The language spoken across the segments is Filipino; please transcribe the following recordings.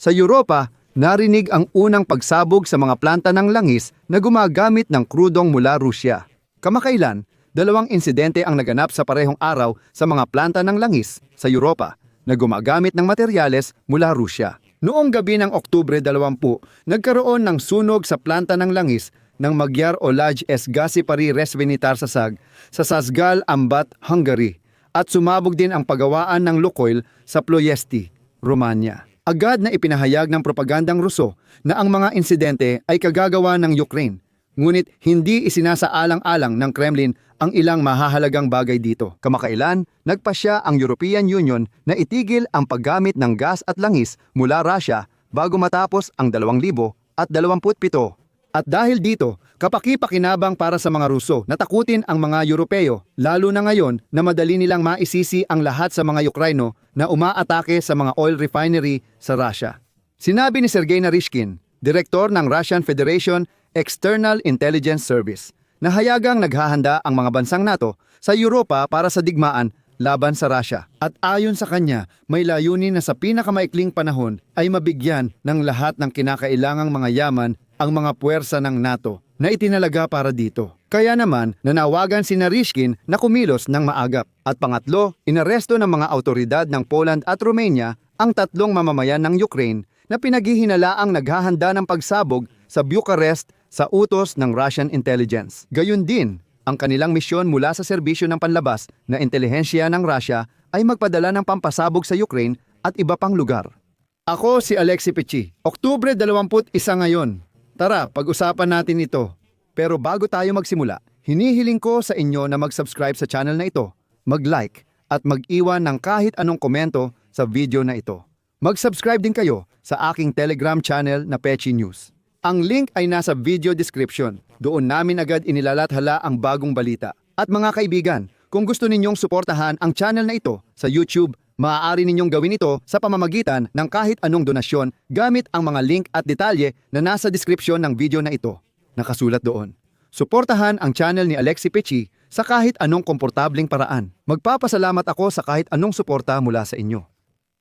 Sa Europa, narinig ang unang pagsabog sa mga planta ng langis na gumagamit ng krudong mula Rusya. Kamakailan, dalawang insidente ang naganap sa parehong araw sa mga planta ng langis sa Europa na gumagamit ng materyales mula Rusya. Noong gabi ng Oktubre 20, nagkaroon ng sunog sa planta ng langis ng Magyar Olaj S. Gasipari Resvenitar Sasag sa Sasgal, Ambat, Hungary at sumabog din ang paggawaan ng Lukoil sa Ploiesti, Romania. Agad na ipinahayag ng propagandang Ruso na ang mga insidente ay kagagawa ng Ukraine, ngunit hindi isinasaalang-alang ng Kremlin ang ilang mahahalagang bagay dito. Kamakailan, nagpasya ang European Union na itigil ang paggamit ng gas at langis mula Russia bago matapos ang 2027 at dahil dito, kapaki-pakinabang para sa mga Ruso na takutin ang mga Europeo, lalo na ngayon na madali nilang maisisi ang lahat sa mga Ukraino na umaatake sa mga oil refinery sa Russia. Sinabi ni Sergei Narishkin, direktor ng Russian Federation External Intelligence Service, na hayagang naghahanda ang mga bansang NATO sa Europa para sa digmaan laban sa Russia. At ayon sa kanya, may layunin na sa pinakamaikling panahon ay mabigyan ng lahat ng kinakailangang mga yaman ang mga puwersa ng NATO na itinalaga para dito. Kaya naman, nanawagan si Narishkin na kumilos ng maagap. At pangatlo, inaresto ng mga autoridad ng Poland at Romania ang tatlong mamamayan ng Ukraine na pinaghihinalaang naghahanda ng pagsabog sa Bucharest sa utos ng Russian intelligence. Gayun din, ang kanilang misyon mula sa serbisyo ng panlabas na intelihensya ng Russia ay magpadala ng pampasabog sa Ukraine at iba pang lugar. Ako si Alexi Pichi. Oktubre 21 ngayon. Tara, pag-usapan natin ito. Pero bago tayo magsimula, hinihiling ko sa inyo na mag-subscribe sa channel na ito, mag-like, at mag-iwan ng kahit anong komento sa video na ito. Mag-subscribe din kayo sa aking Telegram channel na Pechi News. Ang link ay nasa video description. Doon namin agad inilalathala ang bagong balita. At mga kaibigan, kung gusto ninyong suportahan ang channel na ito sa YouTube, maaari ninyong gawin ito sa pamamagitan ng kahit anong donasyon gamit ang mga link at detalye na nasa description ng video na ito. Nakasulat doon. Suportahan ang channel ni Alexi Pechi sa kahit anong komportabling paraan. Magpapasalamat ako sa kahit anong suporta mula sa inyo.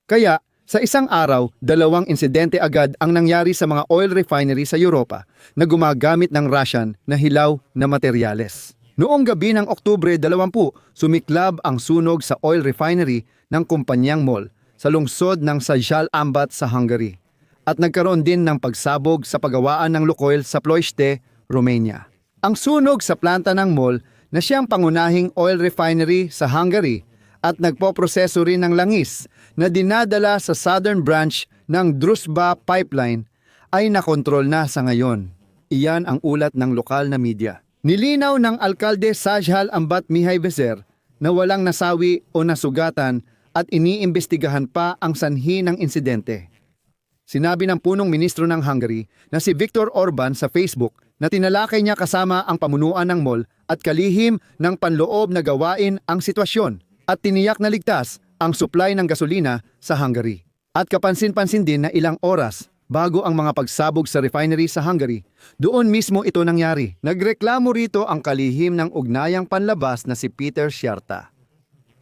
Kaya, sa isang araw, dalawang insidente agad ang nangyari sa mga oil refinery sa Europa na gumagamit ng Russian na hilaw na materyales. Noong gabi ng Oktubre 20, sumiklab ang sunog sa oil refinery ng kumpanyang MOL sa lungsod ng Sajal Ambat sa Hungary at nagkaroon din ng pagsabog sa pagawaan ng Lukoil sa Ploiești, Romania. Ang sunog sa planta ng MOL na siyang pangunahing oil refinery sa Hungary at nagpoproseso rin ng langis na dinadala sa southern branch ng Druzhba pipeline ay nakontrol na sa ngayon. Iyan ang ulat ng lokal na media. Nilinaw ng alkalde Sajhal Ambat Mihay Bezer na walang nasawi o nasugatan at iniimbestigahan pa ang sanhi ng insidente. Sinabi ng punong ministro ng Hungary na si Viktor Orban sa Facebook na tinalakay niya kasama ang pamunuan ng mall at kalihim ng panloob na gawain ang sitwasyon at tiniyak na ligtas ang supply ng gasolina sa Hungary. At kapansin-pansin din na ilang oras bago ang mga pagsabog sa refinery sa Hungary, doon mismo ito nangyari. Nagreklamo rito ang kalihim ng ugnayang panlabas na si Peter Sciarta.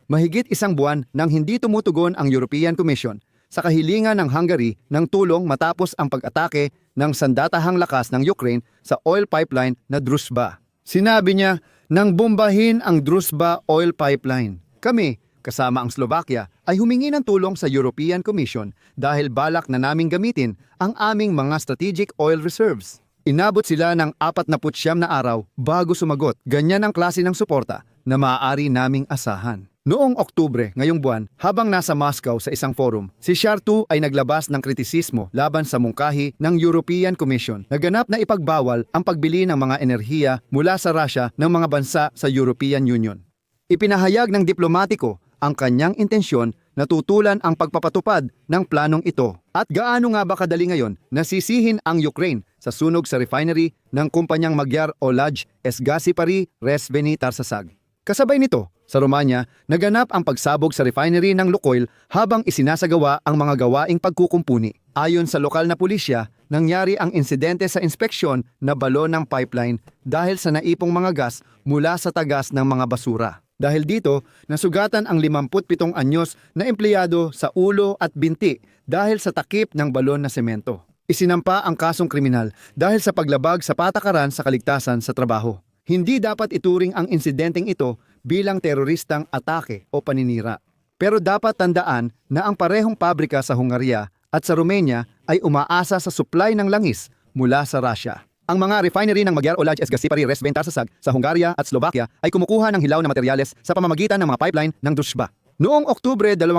Mahigit isang buwan nang hindi tumutugon ang European Commission sa kahilingan ng Hungary ng tulong matapos ang pag-atake ng sandatahang lakas ng Ukraine sa oil pipeline na Druzhba. Sinabi niya nang bombahin ang Druzhba oil pipeline. Kami, kasama ang Slovakia, ay humingi ng tulong sa European Commission dahil balak na naming gamitin ang aming mga strategic oil reserves. Inabot sila ng 49 na araw bago sumagot. Ganyan ang klase ng suporta na maaari naming asahan. Noong Oktubre, ngayong buwan, habang nasa Moscow sa isang forum, si Shartu ay naglabas ng kritisismo laban sa mungkahi ng European Commission na ganap na ipagbawal ang pagbili ng mga enerhiya mula sa Russia ng mga bansa sa European Union. Ipinahayag ng diplomatiko ang kanyang intensyon na tutulan ang pagpapatupad ng planong ito. At gaano nga ba kadali ngayon nasisihin ang Ukraine sa sunog sa refinery ng kumpanyang Magyar Olaj Esgasipari Resveni Tarsasag. Kasabay nito, sa Romania, naganap ang pagsabog sa refinery ng Lukoil habang isinasagawa ang mga gawaing pagkukumpuni. Ayon sa lokal na pulisya, nangyari ang insidente sa inspeksyon na balon ng pipeline dahil sa naipong mga gas mula sa tagas ng mga basura. Dahil dito, nasugatan ang 57 anyos na empleyado sa ulo at binti dahil sa takip ng balon na semento. Isinampa ang kasong kriminal dahil sa paglabag sa patakaran sa kaligtasan sa trabaho. Hindi dapat ituring ang insidenteng ito bilang teroristang atake o paninira. Pero dapat tandaan na ang parehong pabrika sa Hungaria at sa Romania ay umaasa sa supply ng langis mula sa Russia. Ang mga refinery ng Magyar Olaj S. Gasipari Resventasasag sa Hungaria at Slovakia ay kumukuha ng hilaw na materyales sa pamamagitan ng mga pipeline ng Družba. Noong Oktubre 2000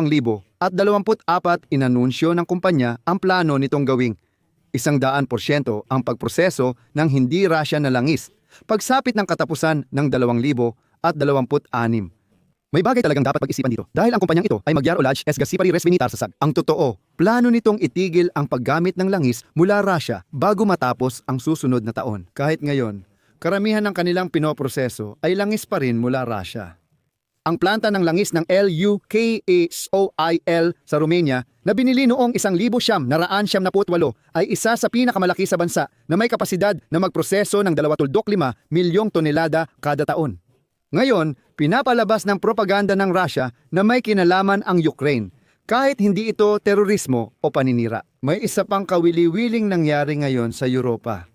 at 24 inanunsyo ng kumpanya ang plano nitong gawing isang daan porsyento ang pagproseso ng hindi Russia na langis pagsapit ng katapusan ng 2000 at 26. May bagay talagang dapat pag-isipan dito dahil ang kumpanyang ito ay Magyar Olaj S. Gasipari Resvinitar Sasag. Ang totoo, plano nitong itigil ang paggamit ng langis mula Russia bago matapos ang susunod na taon. Kahit ngayon, karamihan ng kanilang pinoproseso ay langis pa rin mula Russia. Ang planta ng langis ng LUKASOIL sa Romania na binili noong 1,000 na raan siyam na putwalo ay isa sa pinakamalaki sa bansa na may kapasidad na magproseso ng 25 milyong tonelada kada taon. Ngayon, pinapalabas ng propaganda ng Russia na may kinalaman ang Ukraine kahit hindi ito terorismo o paninira. May isa pang kawili-wiling nangyari ngayon sa Europa.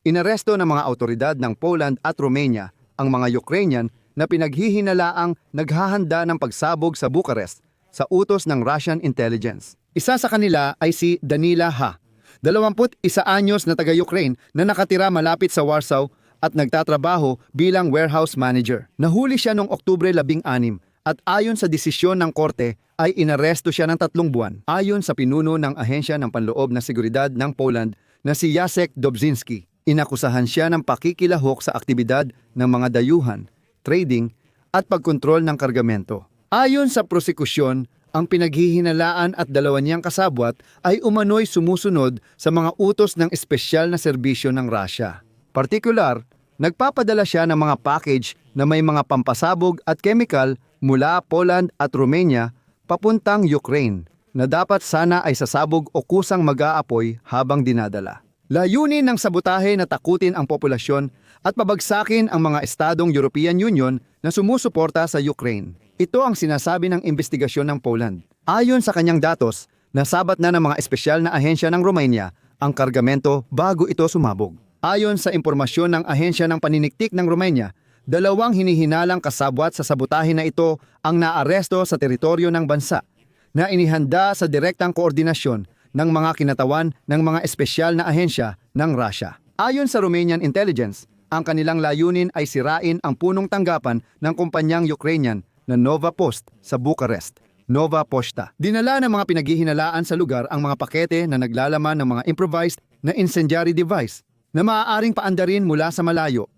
Inaresto ng mga autoridad ng Poland at Romania ang mga Ukrainian na pinaghihinalaang naghahanda ng pagsabog sa Bucharest sa utos ng Russian intelligence. Isa sa kanila ay si Danila Ha, 21 anyos na taga-Ukraine na nakatira malapit sa Warsaw at nagtatrabaho bilang warehouse manager. Nahuli siya noong Oktubre 16 at ayon sa desisyon ng korte ay inaresto siya ng tatlong buwan. Ayon sa pinuno ng ahensya ng panloob na seguridad ng Poland na si Jacek Dobzinski, inakusahan siya ng pakikilahok sa aktibidad ng mga dayuhan, trading at pagkontrol ng kargamento. Ayon sa prosekusyon, ang pinaghihinalaan at dalawa niyang kasabwat ay umano'y sumusunod sa mga utos ng espesyal na serbisyo ng Russia. Partikular, nagpapadala siya ng mga package na may mga pampasabog at chemical mula Poland at Romania papuntang Ukraine na dapat sana ay sasabog o kusang mag-aapoy habang dinadala. Layunin ng sabotahe na takutin ang populasyon at pabagsakin ang mga estadong European Union na sumusuporta sa Ukraine. Ito ang sinasabi ng investigasyon ng Poland. Ayon sa kanyang datos, nasabat na ng mga espesyal na ahensya ng Romania ang kargamento bago ito sumabog. Ayon sa impormasyon ng ahensya ng paniniktik ng Romania, dalawang hinihinalang kasabwat sa sabotahe na ito ang naaresto sa teritoryo ng bansa na inihanda sa direktang koordinasyon ng mga kinatawan ng mga espesyal na ahensya ng Russia. Ayon sa Romanian intelligence, ang kanilang layunin ay sirain ang punong tanggapan ng kumpanyang Ukrainian na Nova Post sa Bucharest, Nova Posta. Dinala ng mga pinaghihinalaan sa lugar ang mga pakete na naglalaman ng mga improvised na incendiary device na maaaring paandarin mula sa malayo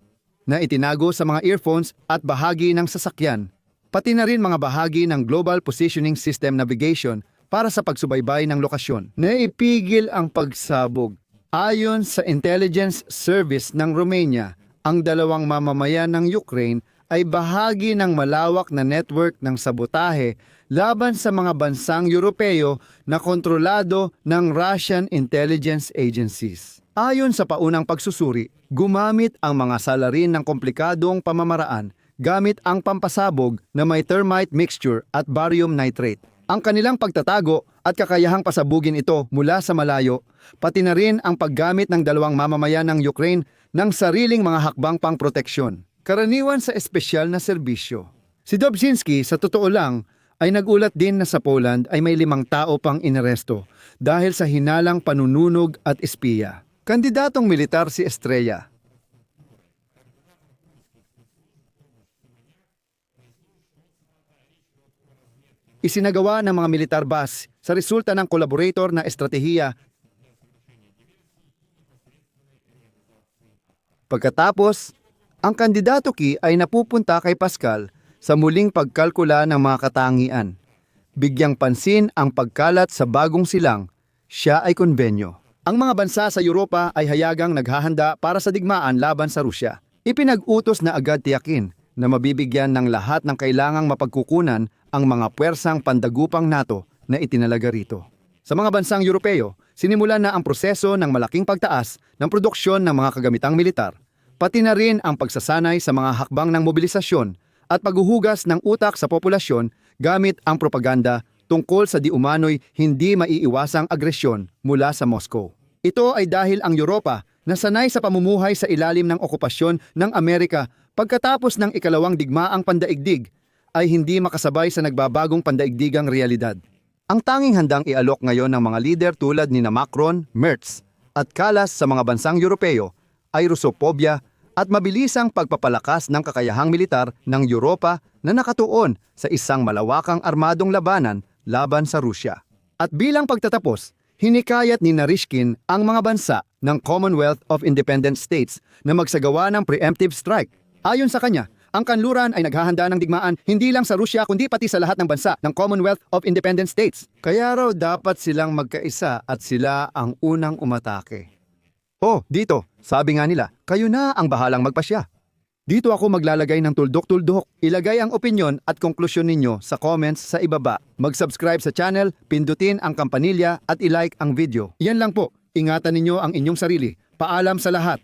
na itinago sa mga earphones at bahagi ng sasakyan, pati na rin mga bahagi ng Global Positioning System Navigation para sa pagsubaybay ng lokasyon. Naipigil ang pagsabog. Ayon sa intelligence service ng Romania, ang dalawang mamamayan ng Ukraine ay bahagi ng malawak na network ng sabotahe laban sa mga bansang Europeo na kontrolado ng Russian intelligence agencies. Ayon sa paunang pagsusuri, gumamit ang mga salarin ng komplikadong pamamaraan gamit ang pampasabog na may termite mixture at barium nitrate. Ang kanilang pagtatago at kakayahang pasabugin ito mula sa malayo, pati na rin ang paggamit ng dalawang mamamayan ng Ukraine ng sariling mga hakbang pang proteksyon. Karaniwan sa espesyal na serbisyo. Si Dobzinski, sa totoo lang, ay nagulat din na sa Poland ay may limang tao pang inaresto dahil sa hinalang panununog at espiya. Kandidatong militar si Estrella. Isinagawa ng mga militar bas sa resulta ng collaborator na estratehiya Pagkatapos, ang kandidato ki ay napupunta kay Pascal sa muling pagkalkula ng mga katangian. Bigyang pansin ang pagkalat sa bagong silang, siya ay konbenyo. Ang mga bansa sa Europa ay hayagang naghahanda para sa digmaan laban sa Rusya. Ipinag-utos na agad tiyakin na mabibigyan ng lahat ng kailangang mapagkukunan ang mga puwersang pandagupang NATO na itinalaga rito. Sa mga bansang Europeo, sinimulan na ang proseso ng malaking pagtaas ng produksyon ng mga kagamitang militar, pati na rin ang pagsasanay sa mga hakbang ng mobilisasyon at paghuhugas ng utak sa populasyon gamit ang propaganda tungkol sa di umano'y hindi maiiwasang agresyon mula sa Moscow. Ito ay dahil ang Europa na sanay sa pamumuhay sa ilalim ng okupasyon ng Amerika pagkatapos ng ikalawang digmaang pandaigdig ay hindi makasabay sa nagbabagong pandaigdigang realidad. Ang tanging handang ialok ngayon ng mga lider tulad ni na Macron, Merz at Kalas sa mga bansang Europeo ay Russophobia at mabilisang pagpapalakas ng kakayahang militar ng Europa na nakatuon sa isang malawakang armadong labanan laban sa Rusya. At bilang pagtatapos, hinikayat ni Narishkin ang mga bansa ng Commonwealth of Independent States na magsagawa ng preemptive strike. Ayon sa kanya, ang kanluran ay naghahanda ng digmaan hindi lang sa Rusya kundi pati sa lahat ng bansa ng Commonwealth of Independent States. Kaya raw dapat silang magkaisa at sila ang unang umatake. Oh, dito, sabi nga nila, kayo na ang bahalang magpasya. Dito ako maglalagay ng tuldok-tuldok. Ilagay ang opinyon at konklusyon ninyo sa comments sa ibaba. Mag-subscribe sa channel, pindutin ang kampanilya at ilike ang video. Yan lang po. Ingatan ninyo ang inyong sarili. Paalam sa lahat.